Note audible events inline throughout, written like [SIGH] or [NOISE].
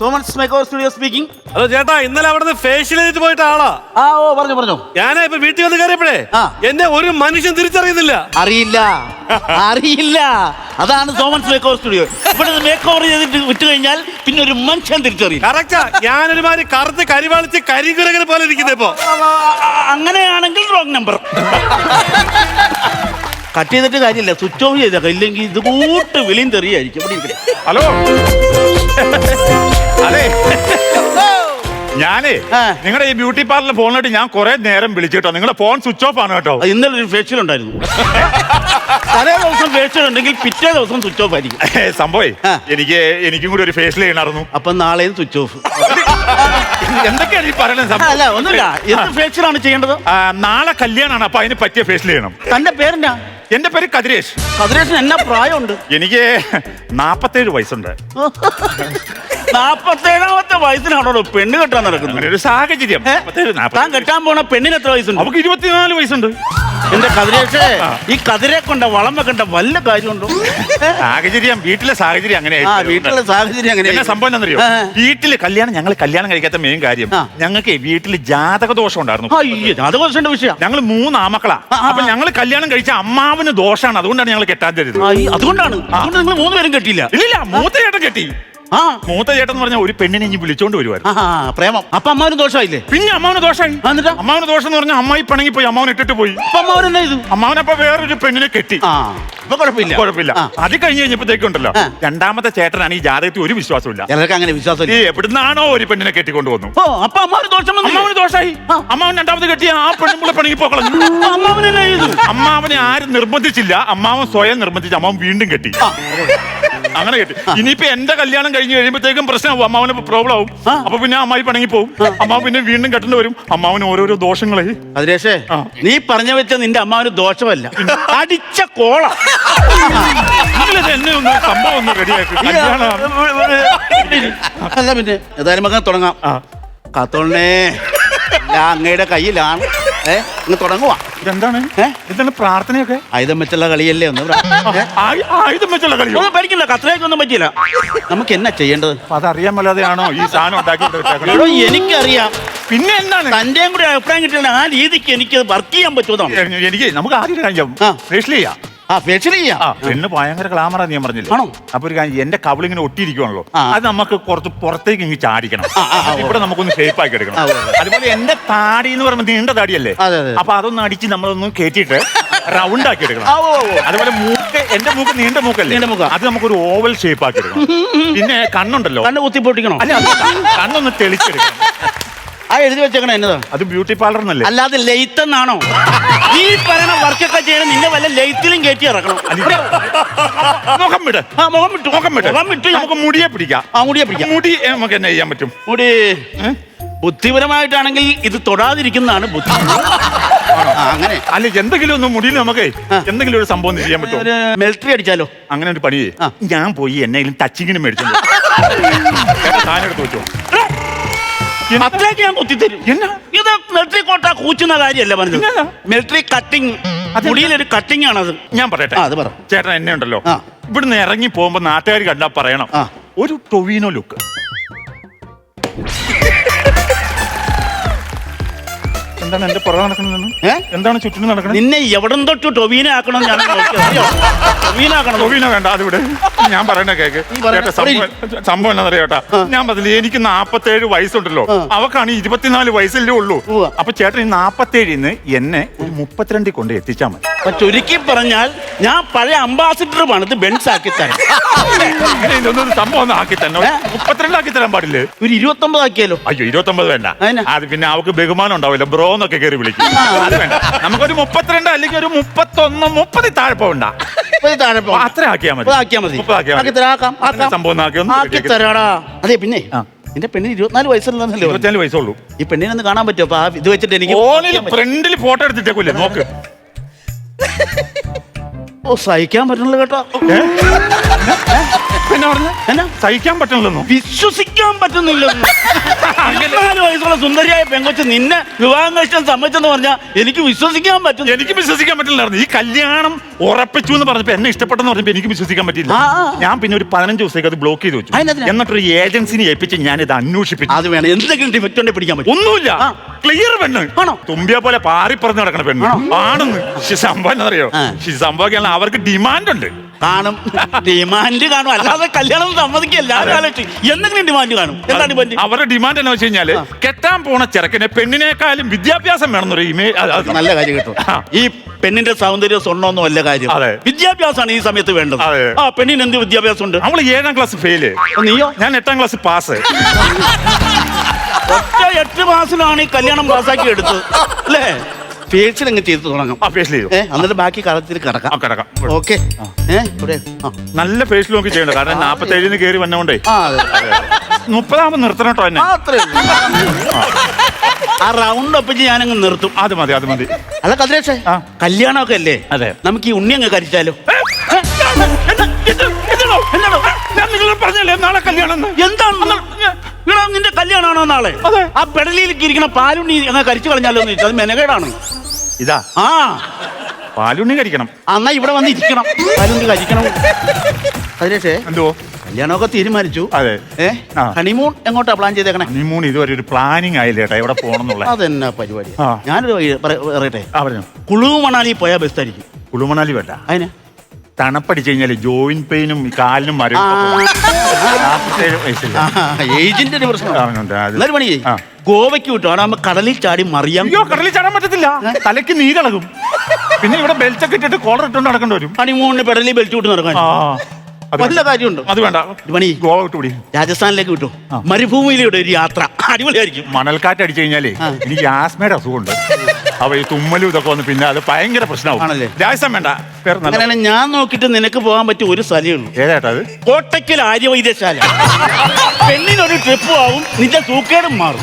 Thomas Makeo studio speaking. Hello ചേട്ടാ ഇന്നലെ അവിടുന്ന് ഫേഷ്യൽ ചെയ്തിട്ട് പോയിട്ട് ആളാ. ആ ഓ പറഞ്ഞു പറഞ്ഞു. ഞാനാ ഇപ്പൊ വീട്ടിൽ വന്ന് കയറിയപ്പോഴേ ആ. എന്നെ ഒരു മനുഷ്യൻ തിരിച്ചറിയുന്നില്ല. അറിയില്ല. അറിയില്ല. അതാണ് തോമസ് മേക്കോ സ്റ്റുഡിയോ. ഇവിടെ മേക്ക് ഓവർ ചെയ്തിട്ട് വിട്ടു കഴിഞ്ഞാൽ പിന്നെ ഒരു മനുഷ്യൻ തിരിച്ചറിയും. കറക്റ്റാ ഞാനൊരുമാതിരി കറുത്ത് കരിവാളിച്ച് കരികുരകനെ പോലെ ഇരിക്കുന്നത് ഇപ്പൊ. അങ്ങനെയാണെങ്കിൽ റോങ് നമ്പർ കട്ട് ചെയ്തിട്ട് കാര്യമില്ല. സ്വിച്ച് ഓഫ് ചെയ്തേക്കാം. ഇല്ലെങ്കിൽ ഇത് കൂട്ട് വിളിയും തെറിയായിരിക്കും ഇവിടെ ഇരിക്കട്ടെ. ഹലോ അതെ. [LAUGHS] ഞാനേ ആ. നിങ്ങളുടെ ഈ ബ്യൂട്ടി പാർലർ ഫോണിലോട്ട് ഞാൻ കുറെ നേരം വിളിച്ചിട്ടോ? നിങ്ങളുടെ ഫോൺ സ്വിച്ച് ഓഫ് ആണ് കേട്ടോ. ഇന്നലെ ഒരു ഫേഷ്യൽ ഉണ്ടായിരുന്നു. തലേ ദിവസം ഫേഷ്യൽ ഉണ്ടെങ്കിൽ പിറ്റേ ദിവസം സ്വിച്ച് ഓഫ് ആയിരിക്കും. സംഭവേ ആ. എനിക്ക് എനിക്കും കൂടി ഒരു ഫേഷ്യൽ ചെയ്യണമായിരുന്നു. അപ്പൊ നാളെയും സ്വിച്ച് ഓഫ്. എന്തൊക്കെയാണ് ഈ പറയുന്നത് സംഭവം? അല്ല ഒന്നുമില്ല. എന്ത് ചെയ്യേണ്ടത്? ആ, നാളെ കല്യാണമാണ് അപ്പൊ അതിന് പറ്റിയ ഫേഷ്യൽ ചെയ്യണം. തന്റെ പേരെന്നാ എന്റെ പേര് കതിരേഷ്. കതിരേഷൻ എന്നാ പ്രായമുണ്ട്? എനിക്ക് നാപ്പത്തേഴ് വയസ്സുണ്ട്. നാപ്പത്തേഴാമത്തെ വയസ്സിനാണോ പെണ്ണ് കെട്ടാൻ നടക്കുന്നത്? ഒരു സാഹചര്യം. താൻ കെട്ടാൻ പോണ പെണ്ണിന് എത്ര വയസ്സുണ്ട്? നമുക്ക് ഇരുപത്തിനാല് വയസ്സുണ്ട്. എന്റെ കതിരേഷേ ഈ കതിരെ കൊണ്ട വളം വെക്കേണ്ട വല്ല കാര്യമുണ്ടോ? സാഹചര്യം വീട്ടിലെ സാഹചര്യം അങ്ങനെ വീട്ടിലെ സാഹചര്യം എന്നാ അങ്ങനെ സംഭവം എന്താണെന്നറിയോ? വീട്ടിൽ വീട്ടിൽ കല്യാണം ഞങ്ങൾ കല്യാണം കഴിക്കാത്ത മെയിൻ കാര്യം ഞങ്ങൾക്ക് വീട്ടിൽ ജാതക ദോഷം ഉണ്ടായിരുന്നു ജാതക ദോഷം വിഷയം. ഞങ്ങൾ മൂന്ന് ആമക്കളാ അപ്പൊ ഞങ്ങൾ കല്യാണം കഴിച്ച അമ്മാവിന് ദോഷമാണ് അതുകൊണ്ടാണ് ഞങ്ങൾ കെട്ടാൻ തരുന്നത്. അതുകൊണ്ടാണ്. അതുകൊണ്ട് നിങ്ങൾ മൂന്നുപേരും കെട്ടിയില്ല. ഇല്ല മൂത്ത ചേട്ടൻ കെട്ടി. ആ. മൂത്ത ചേട്ടൻ എന്ന് പറഞ്ഞാൽ ഒരു പെണ്ണിനെ ഇനി വിളിച്ചോണ്ട് വരുവായിരുന്നു. പ്രേമം. അപ്പൊ അമ്മാവന് ദോഷമായില്ലേ? പിന്നെ അമ്മാവന് ദോഷമായി. എന്നിട്ടോ? അമ്മാവന് ദോഷം എന്ന് പറഞ്ഞാൽ അമ്മായി പിണങ്ങി പോയി അമ്മാവൻ ഇട്ടിട്ട് പോയി. അപ്പൊ അമ്മാവൻ എന്നാ ഇത് അമ്മാവനപ്പൊ വേറൊരു പെണ്ണിനെ കെട്ടി. ആ ഇപ്പൊ കുഴപ്പമില്ല. കുഴപ്പമില്ല. ആ. അത് കഴിഞ്ഞ് കഴിഞ്ഞപ്പോഴത്തേക്കുണ്ടല്ലോ ആ. രണ്ടാമത്തെ ചേട്ടനാണ് ഈ ജാതകത്തിൽ ഒരു വിശ്വാസമില്ല ചിലർക്ക് അങ്ങനെ വിശ്വാസം ഈ എവിടുന്നാണോ ഒരു പെണ്ണിനെ കെട്ടിക്കൊണ്ടു വന്നു. ഓ അപ്പൊ അമ്മാവന് ദോഷം വന്നില്ലേ? അമ്മാവന് ദോഷമായി ആ. അമ്മാവൻ രണ്ടാമത് കെട്ടിയ ആ പെണ്ണുമ്പളെ പണിക്ക് പോക്കളഞ്ഞു അപ്പൊ അമ്മാവൻ എന്നാ ചെയ്തു? അമ്മാവനെ ആരും നിർബന്ധിച്ചില്ല. അമ്മാവൻ സ്വയം നിർബന്ധിച്ച് അമ്മാവൻ വീണ്ടും കെട്ടി. ആ. അങ്ങനെ കിട്ടി. ഇനിയിപ്പോ എന്റെ കല്യാണം കഴിഞ്ഞ് കഴിയുമ്പോഴത്തേക്കും പ്രശ്നമാവും. അമ്മാവന് പ്രോബ്ലം ആവും. അപ്പൊ പിന്നെ അമ്മായി പണങ്ങി പോകും അമ്മാവ് പിന്നെ വീണ്ടും കെട്ടേണ്ടി വരും. അമ്മാവന് ഓരോരോ ദോഷങ്ങളെ. അതിരേഷേ നീ പറഞ്ഞ വെച്ച നിന്റെ അമ്മാവന് ദോഷമല്ല. അടിച്ച കോള. എന്നെ ഒന്ന് സംഭവം ഒന്ന് റെഡിയാക്കി. അല്ല പിന്നെ ഏതായാലും മകൻ തുടങ്ങാം. കാത്തോളണേ ഞാൻ അങ്ങയുടെ കയ്യിലാണ്. ഏ? തുടങ്ങുവാ. ഇതെന്താണ്? ഏ? പ്രാർത്ഥനയൊക്കെ? ആയുധം വെച്ചുള്ള കളിയല്ലേ ഒന്ന് ഇവിടെ. ഏ? ആയു- ആയുധം വെച്ചുള്ള കളിയോ? ഒന്നും പഠിക്കില്ല പറ്റിയില്ല. നമുക്ക് എന്നാ ചെയ്യേണ്ടത്? അപ്പൊ അതറിയാൻ മേലാതെയാണോ ഈ സാധനം വെച്ചേക്കണത്? എടോ എനിക്കറിയാം. പിന്നെ എന്താണ്? തന്റെയും കൂടി അഭിപ്രായം കിട്ടിയാൽ ആ രീതിക്ക് എനിക്ക് വർക്ക് ചെയ്യാൻ പറ്റുമോ എനിക്ക് നമുക്ക് ആദ്യം കാര്യം ആ. ആ ഫേഷ്യൽ ചെയ്യാം. ആ പെണ്ണ് ഭയങ്കര ക്ലാമറാ ഞാൻ പറഞ്ഞില്ല? ആണോ? അപ്പൊ ഒരു കാര്യം എന്റെ കവിളിങ്ങനെ ഒട്ടിയിരിക്കുവാണല്ലോ. ആ. അത് നമുക്ക് കുറച്ച് പുറത്തേക്ക് ഇങ്ങ് ചാടിക്കണം. ആ, ആ, ആ, ഇവിടെ നമുക്കൊന്ന് ഷേപ്പ് ആക്കി എടുക്കണം. ആ, ഉവ്വ് ഉവ്വ്. അതുപോലെ എന്റെ താടി എന്ന് പറയുമ്പോൾ നീണ്ട താടിയല്ലേ? അതെ, അതെ. അപ്പൊ അതൊന്ന് അടിച്ച് നമ്മളൊന്ന് കയറ്റിയിട്ട് റൗണ്ട് ആക്കി എടുക്കണം. ആ. അതുപോലെ മൂക്ക് എന്റെ മൂക്ക് നീണ്ട മൂക്കല്ലേ? നീണ്ട മൂക്കാ. അത് നമുക്കൊരു ഓവൽ ഷേപ്പ് ആക്കി എടുക്കണം. [LAUGHS] പിന്നെ കണ്ണുണ്ടല്ലോ. കണ്ണ് കുത്തി പൊട്ടിക്കണം? അല്ല കണ്ണൊന്ന് തെളിച്ചെടുക്കണം. എഴുതി വെച്ചേക്കണ എന്നതാ അത് ബ്യൂട്ടി പാർലർ എന്നല്ലേ? അല്ലാതെ ലെയ്ത്ത് എന്നാണോ ഈ പറയണ വർക്കൊക്കെ ചെയ്യണം നിന്നെ വല്ല ലെയ്ത്തിലും കയറ്റി ഇറക്കണം. മുഖം വിട്. ആ മുഖം വിട്ടു. മുഖം വിട്. മുഖം വിട്ടു നമുക്ക് മുടിയെ പിടിക്കാം. ആ മുടിയെ പിടിക്കാം. മുടി നമുക്ക് എന്നെ ചെയ്യാൻ പറ്റും? മുടി ബുദ്ധിപരമായിട്ടാണെങ്കിൽ ഇത് തൊടാതിരിക്കുന്നതാണ് ബുദ്ധി. അങ്ങനെ. അല്ല എന്തെങ്കിലും ഒന്ന് മുടിയിൽ നമുക്ക് എന്തെങ്കിലും ഒരു സംഭവം ചെയ്യാൻ പറ്റുമോ? ഒരു മിലിറ്ററി അടിച്ചാലോ? അങ്ങനെ ഒരു പണി. ഞാൻ പോയി എന്നെങ്കിലും ടച്ചിങ്ങിന് മേടിച്ചു സാധനം എടുത്ത് വെച്ചോ. അത്രയൊക്കെ ഞാൻ കുത്തിത്തരും എന്നാ ഇത് മിലിറ്ററി കോട്ട കൂച്ചുന്ന കാര്യമല്ല പറഞ്ഞത് ഇല്ലല്ല. മിലിറ്ററി കട്ടിങ് അതെന്താ? മുടിയിലൊരു കട്ടിങ് ആണത് ഞാൻ പറയട്ടെ ആ, അത് പറ. ചേട്ടൻ എന്നെ ഉണ്ടല്ലോ ആ. ഇവിടുന്ന് ഇറങ്ങി പോകുമ്പോ നാട്ടുകാർ കണ്ടാ പറയണം ആ. ഒരു ടൊവീനോ ലുക്ക് എന്താണ് എന്റെ പുറകെ നടക്കുന്നത് ഏ? എന്താണ് ചുറ്റിനും നടക്കുന്നത് നിന്നെ എവിടം തൊട്ട് ടൊവീന ആക്കണം ഞാൻ നോക്കിയത്. അറിയോ? ടൊവീന ആക്കണം ടൊവീനോ വേണ്ട അതിവിടെ ഞാൻ പറയണ കേക്ക് നീ പറയണ- ചേട്ടാ സംഭവം സംഭവം എന്താ ചേട്ടാ ഞാൻ പറഞ്ഞില്ല എനിക്ക് നാപ്പത്തേഴ് വയസ്സുണ്ടല്ലോ ആ. അവക്കാണ് ഇരുപത്തിനാല് വയസ്സല്ലേ ഉള്ളൂ ഉവ്വ. അപ്പൊ ചേട്ടൻ ഈ നാപ്പത്തേഴിന്ന് എന്നെ ഒരു മുപ്പത്തിരണ്ടിൽ കൊണ്ട് എത്തിച്ചാൽ മതി അപ്പൊ ചുരുക്കി പറഞ്ഞാൽ ഞാൻ പഴയ അംബാസിഡർ ഇത് ബെൻസ് ആക്കി തരാം. ഇതൊന്നും സംഭവം ഒന്നും ആക്കി തന്നെ? മുപ്പത്തിരണ്ട് ആക്കി തരാൻ പാടില്ലേ? ഒരു ഇരുപത്തൊമ്പത് ആക്കിയാലോ? അയ്യോ ഇരുപത്തൊമ്പത് വേണ്ട. അതിനാ? അത് പിന്നെ അവക്ക് ബഹുമാനം ഉണ്ടാവില്ല. ബ്രോ എന്നൊക്കെ കയറി വിളിക്കും. അത് വേണ്ട. നമുക്കൊരു മുപ്പത്തിരണ്ട് അല്ലെങ്കിൽ ഒരു മുപ്പത്തൊന്ന് മുപ്പതി താഴെ പോകണ്ട താഴെ. അത്ര ആക്കിയാ മതി. ആക്കിയാ മതി. മുപ്പത് ആക്കിയാ ആക്കി തരാം. സംഭവം ഒന്ന് ഒന്ന് ആക്കി റെഡിയാക്കി തരാടാ. അതെ പിന്നെ ആ. നിന്റെ പെണ്ണിന് ഇരുപത്തിനാല് വയസ്സുള്ളതല്ലേ ഇരുപത്തിനാല് വയസ്സുള്ളൂ ഈ പെണ്ണിനെ ഒന്ന് കാണാൻ പറ്റുമോ? അപ്പൊ ആ ഇത് വെച്ചിട്ട് എനിക്ക് ഫോണിൽ ഫ്രണ്ടിൽ ഫോട്ടോ എടുത്തിട്ടേക്കില്ലേ? നോക്ക്. ഓ സഹിക്കാൻ പറ്റുന്നില്ല കേട്ടോ. പിന്നെ പറഞ്ഞു? എന്നാ? സഹിക്കാൻ പറ്റണില്ലെന്നോ വിശ്വസിക്കാൻ പറ്റുന്നില്ലോ പതിനാല് വയസ്സുള്ള സുന്ദരിയായ പെങ്കൊച്ച് നിന്നെ വിവാഹം കഴിച്ചാൽ സമ്മതിച്ചെന്ന് പറഞ്ഞാൽ എനിക്ക് വിശ്വസിക്കാൻ പറ്റുന്നു എനിക്ക് വിശ്വസിക്കാൻ പറ്റില്ലായിരുന്നു ഈ കല്യാണം ഉറപ്പിച്ചു എന്ന് പറഞ്ഞപ്പോ എന്നെ ഇഷ്ടപ്പെട്ടെന്ന് പറഞ്ഞപ്പോ എനിക്ക് വിശ്വസിക്കാൻ പറ്റില്ല. ഞാൻ പിന്നെ ഒരു പതിനഞ്ച് ദിവസത്തേക്ക് അത് ബ്ലോക്ക് ചെയ്ത് വെച്ചു? എന്നിട്ടൊരു ഏജൻസിനെ ഏൽപ്പിച്ച് ഞാൻ ഇത് അന്വേഷിപ്പിച്ചു. അത് വേണം. എന്തെങ്കിലും ഡിഫക്റ്റ് ഉണ്ടെങ്കിൽ പിടിക്കാൻ പറ്റും. ഒന്നുമില്ല. ക്ലിയർ പെണ്ണ്. ആണോ? തുമ്പിയെ പോലെ പാറി പറഞ്ഞു നടക്കണ പെണ്ണ്. ആണെന്ന്. സംഭവം എന്നറിയോ? സംഭവം അവർക്ക് ഡിമാൻഡ് ഉണ്ട്. കാണും. ഡിമാൻഡ് കാണും. അല്ലാതെ കല്യാണം സമ്മതിക്കല്ല. എന്തെങ്കിലും ഡിമാൻഡ് കാണും. എന്താ ഡിമാൻഡ് അവരുടെ ഡിമാൻഡ് എന്ന് വെച്ച് കഴിഞ്ഞാൽ കെട്ടാൻ പോണ ചെറുക്കനെ പെണ്ണിനേക്കാളും വിദ്യാഭ്യാസം വേണമെന്നൊരു ഇമേ നല്ല കാര്യം കേട്ടോ. ഈ പെണ്ണിന്റെ സൗന്ദര്യം സ്വർണമൊന്നും അല്ല കാര്യം. വിദ്യാഭ്യാസമാണ് ഈ സമയത്ത് വേണ്ടത്. ആ പെണ്ണിന് എന്ത് വിദ്യാഭ്യാസം ഉണ്ട് നമ്മൾ ഏഴാം ക്ലാസ് ഫെയിൽ നീയോ? ഞാൻ എട്ടാം ക്ലാസ് പാസ് [LAUGHS] ഒറ്റ എട്ട് മാസത്തിലാണ് ഈ കല്യാണം പാസ്സാക്കി എടുത്തത്. അല്ലേ? ഫേഷ്യൽ അങ്ങ് ചെയ്ത് തുടങ്ങും. ആ ഫേഷ്യൽ ചെയ്തു ഏ എന്നിട്ട് ബാക്കി കളത്തിൽ ആ കിടക്കാം. കിടക്കാം ഓക്കെ. ഇവിടെ. ആ. നല്ല ഫേഷ്യൽ നോക്കി ചെയ്യണ്ട. കാരണം നാപ്പത്തേഴിന് കയറി വന്നോണ്ടേ. ആ അതെ മുപ്പതാകുമ്പോ നിർത്തണം കേട്ടോ എന്നെ. ആ, അത്രേ ഉള്ളൂ. ആ റൗണ്ട് ഒപ്പിച്ച് ഞാനങ്ങ് നിർത്തും. അത് മതി അത് മതി. അല്ല കതിരേഷേ ആ. കല്യാണമൊക്കെ അല്ലേ അതെ. നമുക്ക് ഈ ഉണ്ണി അങ്ങ് കരിച്ചാലോ ഞാൻ നിങ്ങളോട് പറഞ്ഞല്ലേ നാളെ കല്യാണം എന്ന്. എന്താണ്? ഇവിടെ നിന്റെ കല്യാണമാണോ നാളെ? അതെ. ആ പെടലിയിലേക്ക് ഇരിക്കുന്ന പാലുണ്ണി അങ്ങ് കരിച്ചു കളഞ്ഞാലോ എന്ന് ചോദിച്ചാൽ അത് മെനകേടാണ്. ഇതാ. ആ. പാലുണ്ണി കഴിക്കണം അന്നാ ഇവിടെ വന്ന് ഇരിക്കണം പാലുണ്ണി കഴിക്കണം അതിനേഷേ എന്തോ കല്യാണമൊക്കെ തീരുമാനിച്ചു. അതെ. ഏ? ആ. ഹണിമൂൺ എങ്ങോട്ടാ പ്ലാൻ ചെയ്തേക്കണേ? ഹണിമൂൺ ഇതുവരെ ഒരു പ്ലാനിങ് ആയില്ല ഏട്ടാ എവിടെ പോകണം എന്നുള്ള അതെന്നാ പരിപാടി? ആ. ഞാനൊരു വഴി പറ- പറയട്ടെ? ആ പറഞ്ഞു. കുളു മണാലി പോയാൽ ബെസ്റ്റായിരിക്കും കുളുമണാലി വേണ്ട. അതിന്? തണുപ്പടിച്ചു കഴിഞ്ഞാൽ ജോയിൻ പെയിനും കാലിനും മരം നാപ്പത്തേഴ് വയസ്സില്ല ഏജന്റിന്റെ പ്രശ്നം. അവനുണ്ട്, അത്. എന്നാലും പണി ചെയ്യ്. ആ. ഗോവയ്ക്ക് വിട്ടു? കടലിൽ ചാടി മറിയാം അയ്യോ കടലിൽ ചാടാൻ പറ്റത്തില്ല. തലയ്ക്ക് നീ കളകും പിന്നെ ഇവിടെ ബെൽറ്റൊക്കെ ഇട്ടിട്ട് കോളർ ഇട്ടുകൊണ്ട് നടക്കേണ്ടി വരും. പണി ഹണിമൂണിന് പെടലിൽ ബെൽറ്റ് വിട്ട് നടക്കാൻ. ആ. അത് വല്ല വേണ്ട. കാര്യമുണ്ടോ? അത് വേണ്ട. ഇത് പണി ചെയ്യ്. ഗോവ വിട്ടുപിടി രാജസ്ഥാനിലേക്ക് വിട്ടു? മരുഭൂമിയിലൂടെ ഒരു യാത്ര. അടിപൊളിയായിരിക്കും. മണൽക്കാറ്റ് അടിച്ചു കഴിഞ്ഞാലേ. എനിക്ക് ആസ്മയുടെ അസുഖമുണ്ട്. അപ്പൊ ഈ തുമ്മലും ഇതൊക്കെ വന്ന് പിന്നെ അത് ഭയങ്കര പ്രശ്നമാണ്? രാജസ്ഥാൻ വേണ്ട. പേര് നല്ല ഞാൻ നോക്കിട്ട് നിനക്ക് പോകാൻ പറ്റിയ ഒരു സ്ഥലമേ ഉള്ളൂ. ഏതാട്ടാ അത്? കോട്ടയ്ക്കൽ ആര്യവൈദ്യശാല. പെണ്ണിനൊരു ട്രിപ്പ് ആവും നിന്റെ സൂക്കേടും മാറും.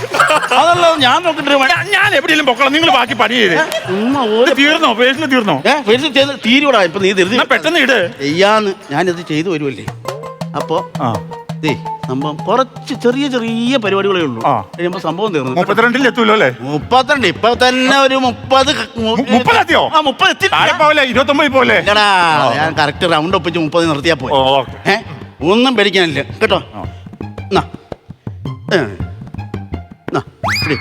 അതല്ല ഞാൻ നോക്കിട്ട് ഞാൻ- ഞാൻ എവിടെയെങ്കിലും പൊക്കോളാം നിങ്ങൾ ബാക്കി പണി ചെയ്ത്. ഉമ്മ ഇത് ഒരു തീർന്നോ? പേഴ്സിൽ തീർന്നോ? ഏ, വെറുതെ ചെയ്ത് തീരുവടാ ഇപ്പൊ നീ ധൃതി എന്നാ പെട്ടെന്ന് ഇട്. ചെയ്യാന്ന് ഞാനിത് ചെയ്തു വരുമല്ലേ അപ്പോ ആ. സംഭവം കുറച്ച് ചെറിയ ചെറിയ പരിപാടികളേ ഉള്ളൂ. ആ. കഴിയുമ്പോ സംഭവം തീർന്നു. മുപ്പത്തിരണ്ടിൽ എത്തൂല്ലോ അല്ലേ? മുപ്പത്തിരണ്ട് ഇപ്പൊ തന്നെ ഒരു മുപ്പത് മു- മുപ്പതെത്തിയോ? ആ മുപ്പത് എത്തി താഴെ പോവല്ലേ? ഇരുപത്തൊമ്പത് പോലെ ഇല്ലടാ ഞാൻ കറക്റ്റ് റൗണ്ട് ഒപ്പിച്ച് മുപ്പത് നിർത്തിയാ പോയി ഓ ഓക്കെ. ഏ? ഒന്നും പേടിക്കാനില്ല. കേട്ടോ. ഏ. പിടി.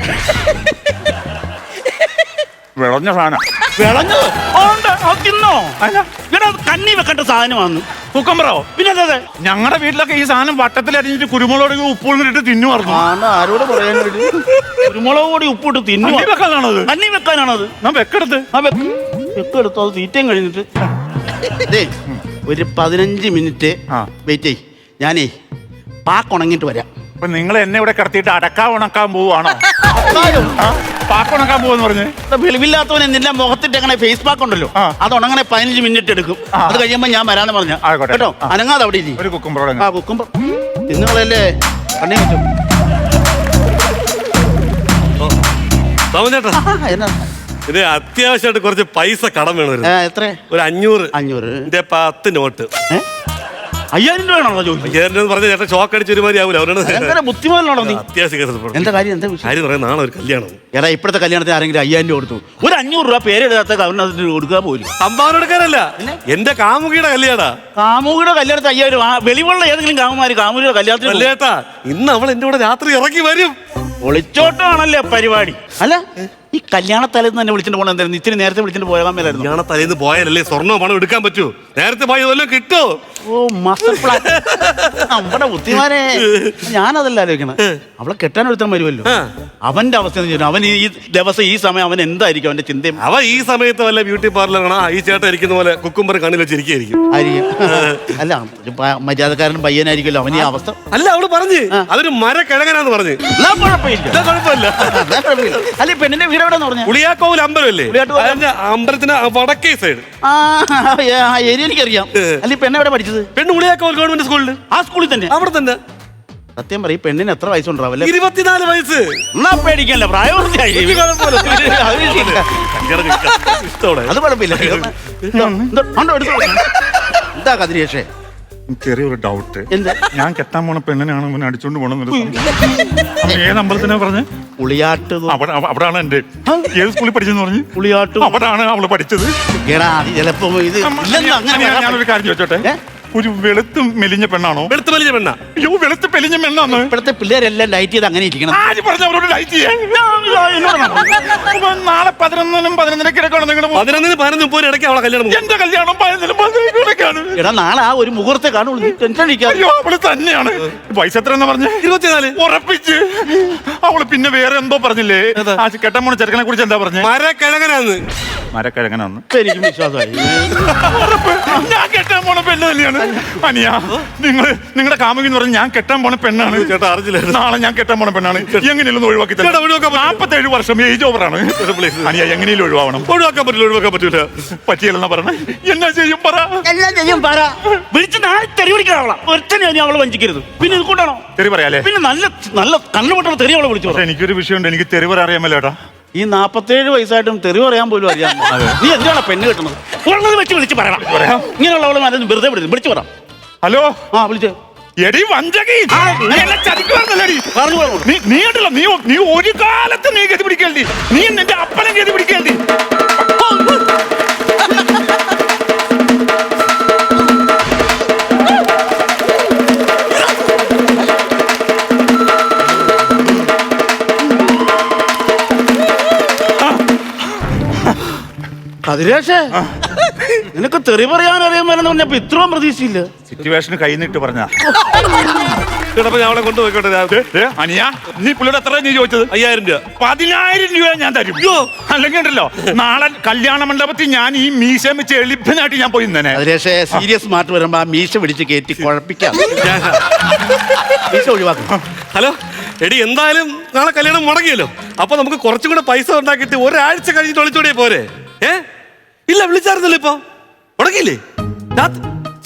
വിളഞ്ഞ സാധനം. വിളഞ്ഞത്? ഉണ്ട്, അത് തിന്നോ. അല്ല. ഇവിടെ കണ്ണി വെക്കേണ്ട സാധനമാണ് കുക്കമ്പറോ പിന്നെ അതെ ഞങ്ങളുടെ വീട്ടിലൊക്കെ ഈ സാധനം വട്ടത്തിൽ അരിഞ്ഞിട്ട് കുരുമുളക് ഉപ്പ് ഇട്ട് തിന്നു ആണ്? ആരോട് പറയാൻ കുരുമുളക് കൂടി ഉപ്പിട്ട് തിന്നു. വെക്കാനാണത്. വെക്കാനാണോ വെക്കാനാണത്. ഞാൻ വെക്കെടുത്ത്. ആ വെക്ക് വെക്ക് എടുത്തു അത് തീറ്റയും കഴിഞ്ഞിട്ട്. ദേ, ഒരു പതിനഞ്ച് മിനിറ്റ് ആ. വെയിറ്റ് ചെയ് ഞാനേ പാക്ക് ഉണങ്ങിയിട്ട് വരാം. അപ്പൊ നിങ്ങൾ എന്നെ ഇവിടെ കിടത്തിയിട്ട് അടക്കാ ഉണക്കാൻ പോവാണോ അക്കാര്യം. ആ പാക്കുണക്കാൻ പറഞ്ഞേ? പറഞ്ഞ് ഇവിടെ നിന്റെ മുഖത്തിട്ട് അങ്ങനെ ഫേസ് പാക്ക് ഉണ്ടല്ലോ? ആ. അത് ഉണങ്ങനെ പതിനഞ്ച് മിനിറ്റ് എടുക്കും. അത് കഴിയുമ്പോ ഞാൻ വരാന്ന് പറഞ്ഞ. ആയിക്കോട്ടെ. കേട്ടോ? അനങ്ങാതെ അവിടെ ഇരി. ഒരു കുക്കുമ്പറോടെ ആ കുക്കുമ്പോ നിങ്ങളല്ലേ കണ്ണി ചേട്ടാ എന്നാ? ഇത് അത്യാവശ്യമായിട്ട് കുറച്ച് പൈസ കടം വേണമായിരുന്നു. എത്ര ഒരു അഞ്ഞൂറ്. അഞ്ഞൂറ്. എന്റെ പത്ത് നോട്ട്. അയ്യായിരം രൂപയാണോ ചോദിച്ചത്? അയ്യായിരം രൂപ പറഞ്ഞ ചേട്ടൻ ഷോക്ക് അടിച്ച് ഒരുമാതിരി ആവൂല അവരോട് ഭയങ്കര ബുദ്ധിമുട്ടാണോ നീ? അത്യാവശ്യ എന്താ കാര്യം? എന്താ വിഷയം? കാര്യം പറയാം നാളെ ഒരു കല്യാണം. എടാ ഇപ്പോഴത്തെ കല്യാണത്തിന് ആരെങ്കിലും അയ്യായിരം രൂപ കൊടുത്തു. ഒരു അഞ്ഞൂറ് രൂപ പേരെഴുതാത്ത കവറിനകത്ത് കൊടുക്കുക പോലും. സംഭാവന എടുക്കാനല്ല. എന്റെ കാമുകിയുടെ കല്യാണ. കാമുകിയുടെ കല്യാണത്തിന് അയ്യായിരം ആ വെളിവുള്ള ഏതെങ്കിലും കാമുമാര് കാമുകിയുടെ കല്യാണത്തിന് അല്ലേ ചേട്ടാ ഇന്ന് അവൾ എന്റെ കൂടെ രാത്രി ഇറങ്ങി വരും. ഒളിച്ചോട്ടമാണല്ലേ പരിപാടി. അല്ല ഈ കല്യാണ തലേന്ന് തന്നെ വിളിച്ചിട്ട് പോകണം എന്തായിരുന്നു? ഇത്തിരി നേരത്തെ വിളിച്ചിട്ട് പോയാൽ മേലായിരുന്നു കല്യാണ തലേന്ന് പോയാലല്ലേ സ്വർണോ പണം എടുക്കാൻ പറ്റൂ. നേരത്തെ പോയി വല്ലതും കിട്ടോ? ഓ മാസ്റ്റർ പ്ലാൻ നമ്മുടെ ബുദ്ധിമാരെ ഞാനതല്ല ആലോചിക്കണം. അവളെ കെട്ടാൻ ഒരുത്തരം വരുമല്ലോ. അവന്റെ അവസ്ഥ എന്ന് വെച്ചാൽ അവൻ ഈ ദിവസം ഈ സമയം അവൻ എന്തായിരിക്കും അവന്റെ ചിന്തയും? അവൻ ഈ സമയത്ത് വല്ല ബ്യൂട്ടി പാർലറാണ് ഈ ചേട്ടൻ ഇരിക്കുന്ന പോലെ കുക്കുംബർ കണ്ണിൽ വെച്ചിരിക്കും ആയിരിക്കും. അല്ല ഒരു പ- മര്യാദക്കാരൻ പയ്യനായിരിക്കുമല്ലോ അവൻ ഈ അവസ്ഥ. അല്ല അവൾ പറഞ്ഞു. അതൊരു മരക്കിഴങ്ങനാന്ന് പറഞ്ഞ്. എന്നാ കുഴപ്പമില്ല. ഇതാ കുഴപ്പമില്ല. എന്നാ കുഴപ്പമില്ല. അല്ല ഈ പെണ്ണിന്റെ വീട് എവിടെ പറഞ്ഞു? പുളിയാക്കോവിൽ അമ്പലമല്ലേ? പുളിയാക്കോവിൽ അതിന്റെ അമ്പലത്തിന് വടക്കേ സൈഡ് ആ ഏരിയ എനിക്കറിയാം. അല്ല ഈ പെണ്ണ് എവിടെ പഠിച്ചത്? പെണ്ണ് പുളിയാക്കോവിൽ ഗവൺമെന്റ് സ്കൂളിൽ ആ സ്കൂളിൽ തന്നെ? അവിടെ തന്നെ. സത്യം പറയും പെണ്ണിന് എത്ര വയസ്സുണ്ടാവല്ലേ ഇരുപത്തിനാല് വയസ്സ്. എന്നാ പേടിക്കല്ല പ്രായപൂർത്തിയായി. ഒരു കുഴപ്പമില്ല. അത് ഇല്ല. കല്യാണം കഴിക്കാം. ഇഷ്ടമാണ്. അത് കുഴപ്പമില്ല. ഇതോ, കണ്ടോ, എടുത്തോ. എന്താ കതിരേഷേ ചെറിയൊരു ഡൗട്ട് ഞാൻ കെട്ടാൻ പോണ പെണ്ണിനാണ് ഇവനെ അടിച്ചോണ്ട് പോണെന്നൊരു ഏത് അമ്പലത്തിനാ പറഞ്ഞ്? പുളിയാട്ട് അവിടാണ് എന്റെ ഏത് സ്കൂളിൽ പഠിച്ചെന്ന് പറഞ്ഞു? പുളിയാട്ട് അവിടാണ് അവൾ പഠിച്ചത്. ചിലപ്പോ ഇത് ഞാനൊരു കാര്യം ചോദിച്ചോട്ടെ? ഒരു വെളുത്ത് മെലിഞ്ഞ പെണ്ണാണോ? വെളുത്ത് മെലിഞ്ഞ പെണ്ണ. അയ്യോ വെളുത്ത് പെലിഞ്ഞ പെണ്ണാന്ന്. ഇപ്പോഴത്തെ പിള്ളേരെല്ലാം ലൈറ്റ് ചെയ്ത് അങ്ങനെ ഇരിക്കണം. ആര് പറഞ്ഞു അവരോട് ലൈറ്റ് ചെയ്യാൻ അപ്പൊ നാളെ പതിനൊന്നിനും പതിനൊന്നിനൊക്കെ കിടക്കണം നിങ്ങളുടെ പതിനൊന്നിന് പതിനൊന്നും പോലും ഇടയ്ക്ക് അവളെ കല്യാണം. എന്റെ കല്യാണം പതിനൊന്നിനും പതിനൊന്നിനും കിടക്കാണ്. എടാ നാളെ ആ ഒരു മുഹൂർത്തെ കാണുള്ളൂ. നീ ടെൻഷൻ അടിക്കാതെ. അയ്യോ അവൾ തന്നെയാണ്. പൈസ എത്ര എന്ന് പറഞ്ഞേ? ഇരുപത്തിനാല്. ഉറപ്പിച്ച്. അവൾ പിന്നെ വേറെ എന്തോ പറഞ്ഞില്ലേ? ആ കെട്ടാൻ പോണ ചെറുക്കനെ കുറിച്ച് എന്താ പറഞ്ഞു? മരക്കിഴങ്ങനാന്ന്. മരക്കിഴങ്ങനാന്ന്. ഇപ്പൊ എനിക്ക് വിശ്വാസമായി ഞാൻ കെട്ടാൻ പോണ പെണ്ണ് തന്നെയാണ്. അനിയ നിങ്ങൾ നിങ്ങളുടെ കാമുകി എന്ന് പറഞ്ഞാൽ ഞാൻ കെട്ടാൻ പോണ പെണ്ണാണ്. ചേട്ടാ അറിഞ്ഞില്ല നാളെ ഞാൻ കെട്ടാൻ പോണ പെണ്ണാണ്. എങ്ങനെയല്ലോ ഒഴിവാക്കി. നാപ്പത്തേഴ് വർഷം ഏജ് ഓവറാണ്. അനിയ എങ്ങനെയും ഒഴിവാവണം. ഒഴിവാക്കാൻ പറ്റില്ല ഒഴിവാക്കാൻ പറ്റൂല പറ്റിയല്ലെന്നാ പറഞ്ഞേ. എന്നാ ചെയ്യും? പറ. എല്ലാം ചെയ്യും? പറ. വിളിച്ച് നാളെ തെറി വിളിക്കണം അവളെ അനിയാ അവളെ വഞ്ചിക്കരുത്. പിന്നെ ഇത് കൂട്ടാണോ? തെറി പറയാലേ പിന്നെ നല്ല നല്ല കണ്ണുപൊട്ടുള്ള തെറി അവളെ വിളിച്ചു എനിക്കൊരു വിഷയമുണ്ട്. എനിക്ക് തെറി പറയാൻ അറിയാമല്ലേട്ടാ ഈ നാപ്പത്തേഴ് വയസ്സായിട്ടും തെറി പറയാൻ പോലും അറിയാം നീ എന്തിനാണ് പെണ്ണ് കിട്ടുന്നത്? ഉള്ളത് വെച്ച് വിളിച്ച് പറയണം. പറയാം. ഇങ്ങനെയുള്ള അവളെ വെറുതെ വിളിച്ചു വിളിച്ചു പറ. ഹലോ? ആ വിളിച്ച്. എടി വഞ്ചകി. എന്നെ ചതിക്കുവാന്നല്ലേടി? പറഞ്ഞു നീ നീ നീ ഒരു കാലത്ത് നീ ഗതി പിടിക്കേണ്ടി. നീ നിന്റെ അപ്പനെ ഗതി പിടിക്കണ്ടി. കതിരേഷേ നിനക്ക് തെറി പറയാൻ അറിയാമെന്ന് പറഞ്ഞപ്പോ ഇത്രയും പ്രതീക്ഷയില്ല. സിറ്റുവേഷൻ കഴിഞ്ഞിട്ട് പറഞ്ഞ. ഞാൻ അവളെ കൊണ്ടുപോയിക്കോട്ടെ രാവിലെ. അനിയ നീ പുള്ളിയുടെ എത്ര നീ ചോദിച്ചത്? അയ്യായിരം രൂപ. പതിനായിരം രൂപ ഞാൻ തരും. അല്ലെങ്കിൽ ഉണ്ടല്ലോ നാളെ കല്യാണ മണ്ഡപത്തിൽ ഞാൻ ഈ മീശം വെച്ച് എളിപ്പനായിട്ട് ഞാൻ പോയി തന്നെ സീരിയസ് മാർട്ട് വരുമ്പോ ആ മീശ പിടിച്ച് കയറ്റി കുഴപ്പിക്കാം. മീശ ഒഴിവാക്കും. ഹലോ എടി എന്തായാലും നാളെ കല്യാണം മുടങ്ങിയല്ലോ. അപ്പൊ നമുക്ക് കുറച്ചും കൂടെ പൈസ ഉണ്ടാക്കിയിട്ട് ഒരാഴ്ച കഴിഞ്ഞിട്ട് ഒളിച്ചോടിയേ പോരെ? ഏ? ഇല്ല വിളിച്ചായിരുന്നല്ലോ ഇപ്പൊ. മുടക്കിയില്ലേ?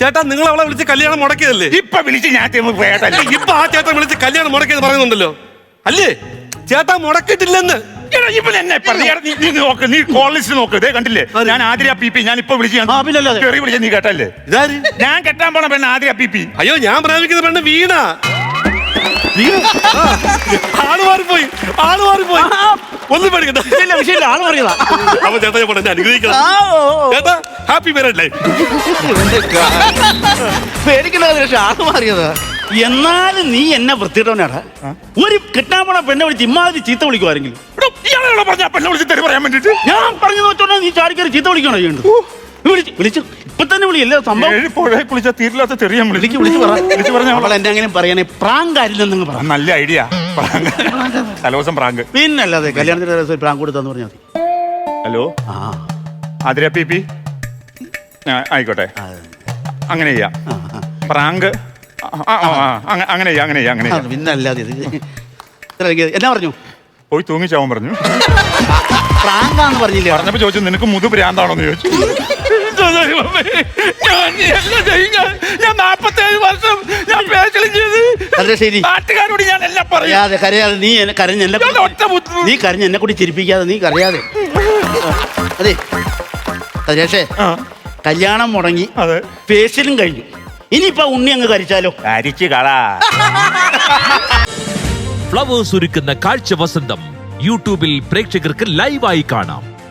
ചേട്ടാ നിങ്ങൾ അവളെ വിളിച്ച് കല്യാണം മുടക്കിയതല്ലേ? ഇപ്പൊ വിളിച്ച് ഞാൻ. ഇപ്പൊ ആ ചേട്ടൻ വിളിച്ച് കല്യാണം മുടക്കിയെന്ന് പറയുന്നുണ്ടല്ലോ. അല്ലേ? ചേട്ടാ മുടക്കിയിട്ടില്ലെന്ന്. എടാ, നീ- നീ നോക്ക് കണ്ടില്ലേ? ഞാൻ ആതിര പി പി ഞാൻ ഇപ്പൊ വിളിച്ച് നീ കേട്ടല്ലേ ഞാൻ കെട്ടാൻ പോണ പെണ്ണ് ആതിര പി പി. അയ്യോ ഞാൻ പ്രേമിക്കുന്ന പെണ്ണ് വീണ. ആൾ മാറിപ്പോയി. ആൾ മാറിപ്പോയി. ഒന്നും പേടിക്കണ്ട. ഇല്ല വിഷയമില്ല. ആൾ പറയുന്നതാ അപ്പൊ ചേട്ടാ ഞാൻ അനുഗ്രഹിക്കണം. ചേട്ടാ ഹാപ്പി ലൈഫ് ആൾ മാറിയതാ. എന്നാലും നീ എന്നെ വൃത്തിയിട്ടവനാടാ. ഒരു കിട്ടാമണ പോണ പെണ്ണെ വിളിച്ച് ഇമാതിരി ചീത്ത വേണ്ടിട്ട് ഞാൻ പറഞ്ഞു നോച്ചോണ്ടാ നീ ചാടിക്കറി ചീത്ത വിളിക്കണോ ചെയ്യേണ്ടത്? വിളിച്ചു വിളിച്ചു. ഇപ്പൊ തന്നെ വിളിയല്ലേ സംഭവം? ഏഴ് പുഴയെ തീരില്ലാത്ത ചെറിയ വിളിക്ക് വിളിച്ചു പറ വിളിച്ച് പറഞ്ഞ അവൾ എന്നെ അങ്ങനെ പറയണേ പ്രാങ്ക് പറ. നല്ല ഐഡിയ. തലോസം പ്രാങ്ക്. പിന്നല്ലാതെ കല്യാണത്തിന്റെ ദിവസം പ്രാങ്ക് കൊടുത്താന്ന് പറഞ്ഞാൽ മതി. ഹലോ? ആ. Athira P P? ആ, ആയിക്കോട്ടെ. അങ്ങനെ ചെയ്യാം. പ്രാങ്ക്? ആ, ആ, ആ, ആ, അങ്ങ- അങ്ങനെ ചെയ്യാം അങ്ങനെ ചെയ്യാം അങ്ങനെ ആ, ചെയ്യാം പിന്നല്ലാതെ ഇത്. ഇത്ര എനിക്ക് എന്നാ പറഞ്ഞു? പോയി തൂങ്ങിച്ചാവാൻ പറഞ്ഞു. പ്രാങ്കാന്ന് പറഞ്ഞില്ലേ? പറഞ്ഞപ്പോ ചോദിച്ചു നിനക്ക് മുതു ഭ്രാന്താണോന്ന് ചോദിച്ചു. ഞാൻ. ഞാൻ നാപ്പത്തേഴ് വർഷം ഞാൻ പേശലും ചെയ്ത് അതെ ശരി. നാട്ടുകാരോട് ഞാൻ എല്ലാം പറയും. കരയാതെ കരയാതെ നീ എന്നെ കരഞ്ഞ് എന്നെ ഞാൻ ഒറ്റ ബുദ്ധി- നീ കരഞ്ഞ് എന്നെ കൂടി ചിരിപ്പിക്കാതെ നീ കരയാതെ. അതെ. രജേഷേ ആ, കല്യാണം മുടങ്ങി അതെ. ഫേഷ്യലും കഴിഞ്ഞു. ഇനിയിപ്പോ ഉണ്ണി അങ്ങ് കരിച്ചാലോ? അരിച്ചു കളാ. ഫ്ലവേഴ്സ് ഒരുക്കുന്ന കാഴ്ച വസന്തം. യൂട്യൂബിൽ പ്രേക്ഷകർക്ക് ലൈവായി കാണാം.